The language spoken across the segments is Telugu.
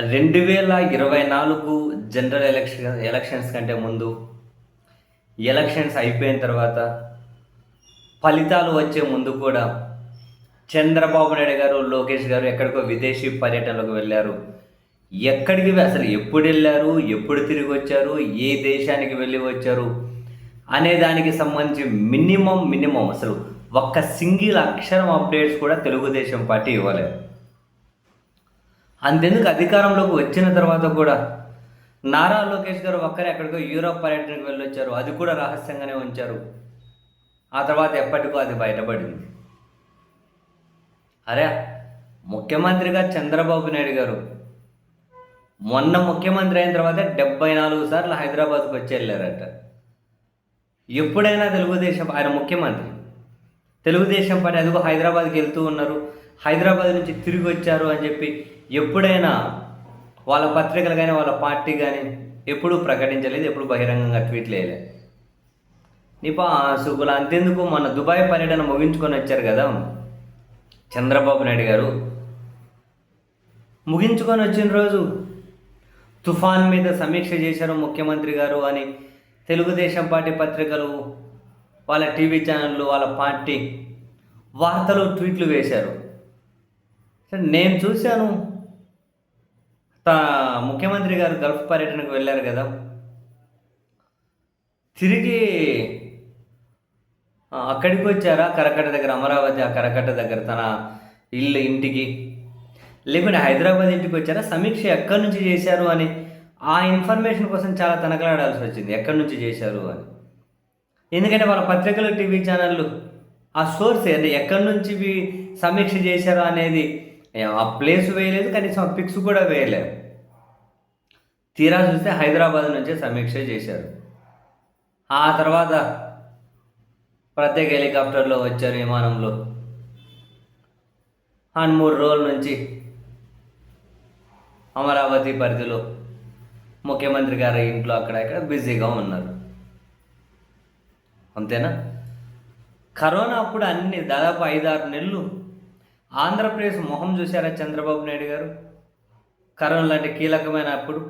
రెండు వేల ఇరవై నాలుగు జనరల్ ఎలక్షన్ ఎలక్షన్స్ కంటే ముందు ఎలక్షన్స్ అయిపోయిన తర్వాత ఫలితాలు వచ్చే ముందు కూడా చంద్రబాబు నాయుడు గారు లోకేష్ గారు ఎక్కడికో విదేశీ పర్యటనలకు వెళ్ళారు. ఎక్కడికి అసలు ఎప్పుడు వెళ్ళారు ఎప్పుడు తిరిగి వచ్చారు ఏ దేశానికి వెళ్ళి వచ్చారు అనే దానికి సంబంధించి మినిమం మినిమం అసలు ఒక్క సింగిల్ అక్షరం అప్డేట్స్ కూడా తెలుగుదేశం పార్టీ ఇవ్వలేదు. అంతెందుకు అధికారంలోకి వచ్చిన తర్వాత కూడా నారా లోకేష్ గారు ఒక్కరే ఎక్కడికో యూరోప్ పర్యటనకు వెళ్ళొచ్చారు. అది కూడా రహస్యంగానే ఉంచారు. ఆ తర్వాత ఎప్పటికో అది బయటపడింది. అరే ముఖ్యమంత్రిగా చంద్రబాబు నాయుడు గారు మొన్న ముఖ్యమంత్రి అయిన తర్వాత డెబ్బై నాలుగు సార్లు హైదరాబాద్కు వచ్చి వెళ్ళారట. ఎప్పుడైనా తెలుగుదేశం ఆయన ముఖ్యమంత్రి. తెలుగుదేశం పార్టీ అదిగో హైదరాబాద్కి వెళ్తూ ఉన్నారు. హైదరాబాద్ నుంచి తిరిగి వచ్చారు అని చెప్పి ఎప్పుడైనా వాళ్ళ పత్రికలు కానీ వాళ్ళ పార్టీ కానీ ఎప్పుడూ ప్రకటించలేదు ఎప్పుడు బహిరంగంగా ట్వీట్లు వేయలేదు నిపా సుగుల అంతెందుకు మన దుబాయ్ పర్యటన ముగించుకొని వచ్చారు కదా? చంద్రబాబు నాయుడు గారు. ముగించుకొని వచ్చిన రోజు తుఫాన్ మీద సమీక్ష చేశారు ముఖ్యమంత్రి గారు అని తెలుగుదేశం పార్టీ పత్రికలు వాళ్ళ టీవీ ఛానళ్ళు వాళ్ళ పార్టీ వార్తలు ట్వీట్లు వేశారు. నేను చూశాను. ముఖ్యమంత్రి గారు గల్ఫ్ పర్యటనకు వెళ్ళారు కదా. తిరిగి అక్కడికి వచ్చారా? కరకట్ట దగ్గర అమరావతి ఆ కరకట్ట దగ్గర తన ఇల్లు ఇంటికి. లేకుంటే హైదరాబాద్ ఇంటికి వచ్చారా? సమీక్ష ఎక్కడి నుంచి చేశారు అని. ఆ ఇన్ఫర్మేషన్ కోసం చాలా తనకలాడాల్సి వచ్చింది. ఎక్కడి నుంచి చేశారు అని. ఎందుకంటే వాళ్ళ పత్రికలు టీవీ ఛానళ్ళు ఆ సోర్స్. అంటే ఎక్కడి నుంచి సమీక్ష చేశారు అనేది ఆ ప్లేస్ వేయలేదు కనీసం ఆ పిక్స్ కూడా వేయలేదు. తీరా చూస్తే హైదరాబాద్ నుంచే సమీక్ష చేశారు. ఆ తర్వాత ప్రత్యేక హెలికాప్టర్లో వచ్చారు విమానంలో. అండ్ మూడు రోజుల నుంచి అమరావతి పరిధిలో ముఖ్యమంత్రి గారి ఇంట్లో అక్కడ ఇక్కడ బిజీగా ఉన్నారు. అంతేనా? కరోనా అప్పుడు అన్ని దాదాపు ఐదారు నెలలు ఆంధ్రప్రదేశ్ మొహం చూశారా చంద్రబాబు నాయుడు గారు? కరోనా లాంటి కీలకమైన అప్పుడు.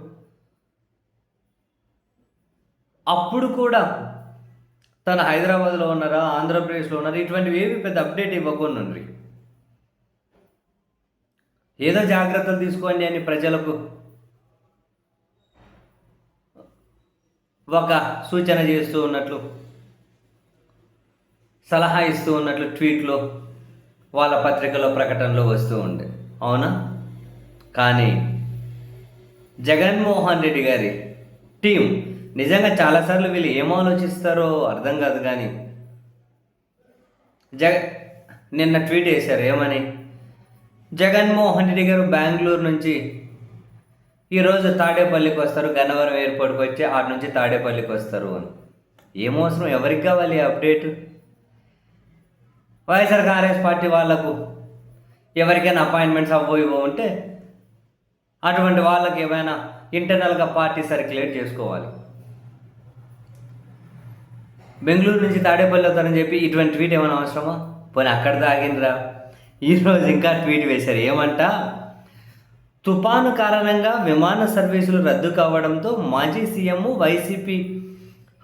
అప్పుడు కూడా తను హైదరాబాద్లో ఉన్నారా ఆంధ్రప్రదేశ్లో ఉన్నారా? ఇటువంటివి ఏవి పెద్ద అప్డేట్ ఇవ్వకుండా ఏదో జాగ్రత్తలు తీసుకోండి అని ప్రజలకు ఒక సూచన చేస్తూ ఉన్నట్లు సలహా ఇస్తూ ఉన్నట్లు ట్వీట్లో వాళ్ళ పత్రికలో ప్రకటనలో వస్తూ ఉండే. అవునా? కానీ జగన్మోహన్ రెడ్డి గారి టీం నిజంగా చాలాసార్లు వీళ్ళు ఏం ఆలోచిస్తారో అర్థం కాదు కానీ జగ నిన్న ట్వీట్ చేశారు ఏమని? జగన్మోహన్ రెడ్డి గారు బెంగళూరు నుంచి ఈరోజు తాడేపల్లికి వస్తారు గన్నవరం ఎయిర్పోర్ట్కి వచ్చి ఆడ నుంచి తాడేపల్లికి వస్తారు అని. ఏమవసరం ఎవరికి కావాలి అప్డేట్? వైఎస్ఆర్ కాంగ్రెస్ పార్టీ వాళ్ళకు ఎవరికైనా అపాయింట్మెంట్స్ అవ్వో ఇవ్వో ఉంటే అటువంటి వాళ్ళకి ఏమైనా ఇంటర్నల్గా పార్టీ సర్క్యులేట్ చేసుకోవాలి. బెంగళూరు నుంచి తాడేపల్లి వస్తారని చెప్పి ఇటువంటి ట్వీట్ ఏమైనా అవసరమా? పోనీ అక్కడ దాగిండ్రా ఈరోజు ఇంకా ట్వీట్ వేశారు. ఏమంట? తుపాను కారణంగా విమాన సర్వీసులు రద్దు కావడంతో మాజీ సీఎం వైసీపీ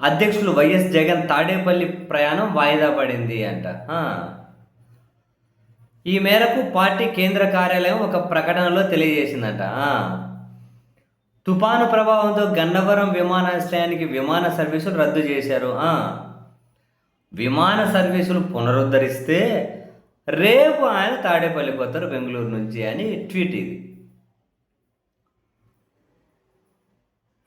అధ్యక్షులు వైఎస్ జగన్ తాడేపల్లి ప్రయాణం వాయిదా పడింది అంట. ఈ మేరకు పార్టీ కేంద్ర కార్యాలయం ఒక ప్రకటనలో తెలియజేసిందట. తుపాను ప్రభావంతో గన్నవరం విమానాశ్రయానికి విమాన సర్వీసులు రద్దు చేశారు. విమాన సర్వీసులు పునరుద్ధరిస్తే రేపు ఆయన తాడేపల్లికి వస్తారు బెంగళూరు నుంచి అని ట్వీట్ ఇది.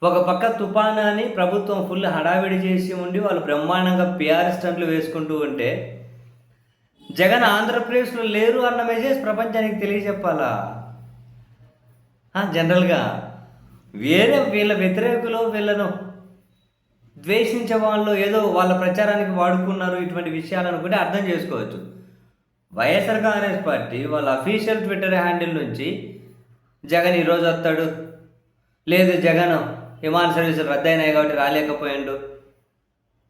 ఒక పక్క తుఫాను అని ప్రభుత్వం ఫుల్ హడావిడి చేసి ఉండి వాళ్ళు బ్రహ్మాండంగా పిఆర్ స్టంట్లు వేసుకుంటూ ఉంటే జగన్ ఆంధ్రప్రదేశ్లో లేరు అన్న మెసేజ్ ప్రపంచానికి తెలియజెప్పాలా? జనరల్గా వేరే వీళ్ళ వ్యతిరేకులు వీళ్ళను ద్వేషించే వాళ్ళు ఏదో వాళ్ళ ప్రచారానికి వాడుకున్నారు ఇటువంటి విషయాలు అనుకుంటే అర్థం చేసుకోవచ్చు. వైఎస్ఆర్ కాంగ్రెస్ పార్టీ వాళ్ళ అఫీషియల్ ట్విట్టర్ హ్యాండిల్ నుంచి జగన్ ఈరోజు వస్తాడు. లేదు జగన్ విమాన సర్వీసులు రద్దయినాయి కాబట్టి రాలేకపోయాడు.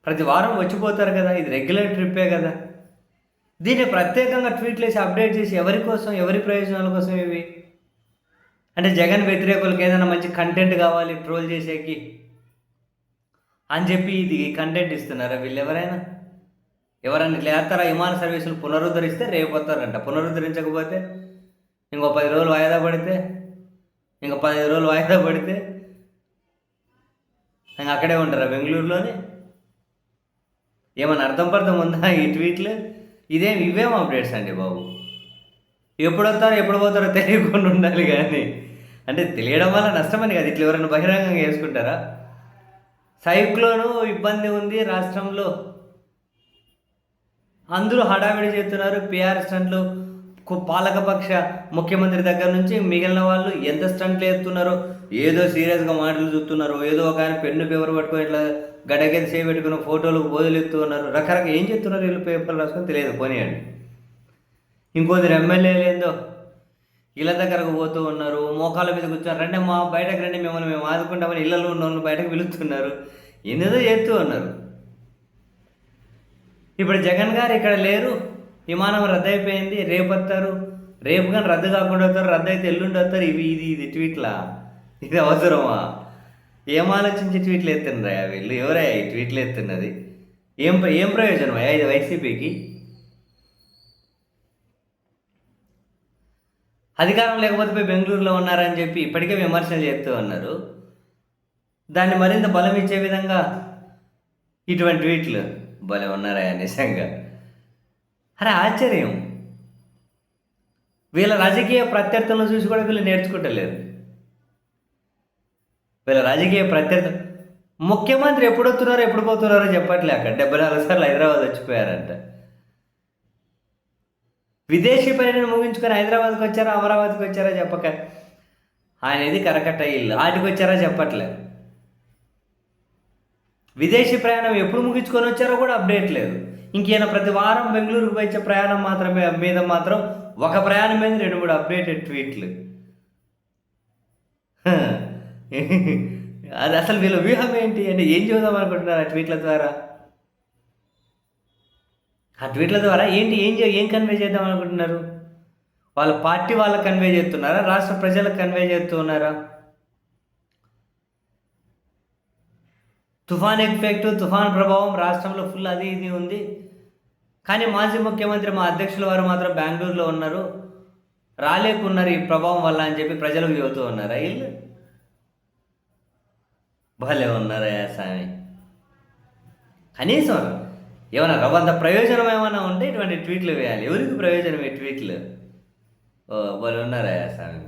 ప్రతి వారం వచ్చిపోతారు కదా ఇది రెగ్యులర్ ట్రిప్పే కదా. దీన్ని ప్రత్యేకంగా ట్వీట్లు వేసి అప్డేట్ చేసి ఎవరి కోసం ఎవరి ప్రయోజనాల కోసం ఇవి? అంటే జగన్ వ్యతిరేకులకు ఏదైనా మంచి కంటెంట్ కావాలి ట్రోల్ చేసేకి అని చెప్పి ఇది కంటెంట్ ఇస్తున్నారా వీళ్ళు ఎవరైనా? ఎవరైనా ఇట్లా విమాన సర్వీసులు పునరుద్ధరిస్తే రేపు వస్తారంట. పునరుద్ధరించకపోతే ఇంకో పది రోజులు వాయిదా పడితే ఇంకో పదిహేను రోజులు వాయిదా పడితే ఇంకా అక్కడే ఉంటారా బెంగళూరులోనే? ఏమైనా అర్థం పర్థం ఉందా ఈ ట్వీట్లు ఇదేం ఇవేం అప్డేట్స్ అండి బాబు. ఎప్పుడు వస్తారో ఎప్పుడు పోతారో తెలియకుండా ఉండాలి కానీ. అంటే తెలియడం వల్ల నష్టమని కదా. ఇట్లా ఎవరైనా బహిరంగంగా వేసుకుంటారా సైక్లోను ఇబ్బంది ఉంది రాష్ట్రంలో. అందరూ హడావిడి చేస్తున్నారు. పిఆర్ స్టంట్లు కు- పాలకపక్ష ముఖ్యమంత్రి దగ్గర నుంచి మిగిలిన వాళ్ళు ఎంత స్టంట్లు వేస్తున్నారో ఏదో సీరియస్గా మాటలు చూస్తున్నారో ఏదో ఒక ఆయన పెన్ను పేపర్ పట్టుకొని ఇట్లా గడగది చేయి పెట్టుకున్న ఫోటోలు బోధులు ఉన్నారు. రకరకాల ఏం చెప్తున్నారు వీళ్ళు పేపర్లు రాసుకొని తెలియదు. పోనీయండి. ఇంకొందరు ఎమ్మెల్యేలు ఏందో ఇళ్ళ దగ్గరకు పోతూ ఉన్నారు. మోకాళ్ళ మీద కూర్చొని రండి మా బయటకు రండి మిమ్మల్ని మేము ఆదుకుంటామని ఇళ్ళలో ఉన్న వాళ్ళు బయటకు పిలుస్తున్నారు. ఎన్నదో చేస్తూ ఉన్నారు. ఇప్పుడు జగన్ గారు ఇక్కడ లేరు. విమానం రద్దు అయిపోయింది రేపు వస్తారు. రేపు కానీ రద్దు కాకుండా వస్తారు. రద్దు అయితే ఎల్లుండి వస్తారు. ఇవి ఇది ఇది ట్వీట్లా? ఇది అవసరమా? ఏం ఆలోచించి ట్వీట్లు ఎత్తున్నారా వీళ్ళు? ఎవరయ్యా ఈ ట్వీట్లు ఎత్తున్నది ఏం ఏం ప్రయోజనం? అయ్యా ఇది వైసీపీకి? అధికారం లేకపోతే పోయి బెంగళూరులో ఉన్నారని చెప్పి ఇప్పటికే విమర్శలు చేస్తూ ఉన్నారు. దాన్ని మరింత బలం ఇచ్చే విధంగా ఇటువంటి ట్వీట్లు భలే ఉన్నారా నిజంగా. అరే ఆశ్చర్యం. వీళ్ళ రాజకీయ ప్రత్యర్థులను చూసి కూడా వీళ్ళు నేర్చుకుంటలేరు. వీళ్ళ రాజకీయ ప్రత్యర్థి ముఖ్యమంత్రి ఎప్పుడు వస్తున్నారో ఎప్పుడు పోతున్నారో చెప్పట్లే అక్కడ. డెబ్బై నాలుగు సార్లు హైదరాబాద్ వచ్చిపోయారంట. విదేశీ పర్యటన ముగించుకొని హైదరాబాద్కి వచ్చారా అమరావతికి వచ్చారా చెప్పక. ఆయనది కరకట్ట ఇల్లు. ఆటికి వచ్చారా చెప్పట్లే. విదేశీ ప్రయాణం ఎప్పుడు ముగించుకొని వచ్చారో కూడా అప్డేట్ లేదు. ఇంకేనా ప్రతి వారం బెంగళూరుకు వచ్చే ప్రయాణం మాత్రమే మీద మాత్రం ఒక ప్రయాణం మీద రెండు మూడు అప్డేటెడ్ ట్వీట్లు. అది అసలు వీళ్ళ వ్యూహం ఏంటి? అంటే ఏం చూద్దాం అనుకుంటున్నారు ఆ ట్వీట్ల ద్వారా? ఆ ట్వీట్ల ద్వారా ఏంటి? ఏం ఏం కన్వే చేద్దాం అనుకుంటున్నారు? వాళ్ళ పార్టీ వాళ్ళకి కన్వే చేస్తున్నారా? రాష్ట్ర ప్రజలకు కన్వే చేస్తున్నారా తుఫాన్ ఎఫెక్ట్ తుఫాన్ ప్రభావం రాష్ట్రంలో ఫుల్ అది ఇది ఉంది. కానీ మాజీ ముఖ్యమంత్రి మా అధ్యక్షుల వారు మాత్రం బెంగళూరులో ఉన్నారు. రాలేకున్నారు ఈ ప్రభావం వల్ల అని చెప్పి ప్రజలకు చెబుతూ ఉన్నారా? వీళ్ళు? భలే ఉన్నారయ్యా స్వామి కనీసం ఏమైనా రవంత ప్రయోజనం ఏమైనా ఉంటే ఇటువంటి ట్వీట్లు వేయాలి. ఎవరికి ప్రయోజనం ఈ ట్వీట్లు? ఓ భలే ఉన్నారయ్యా స్వామి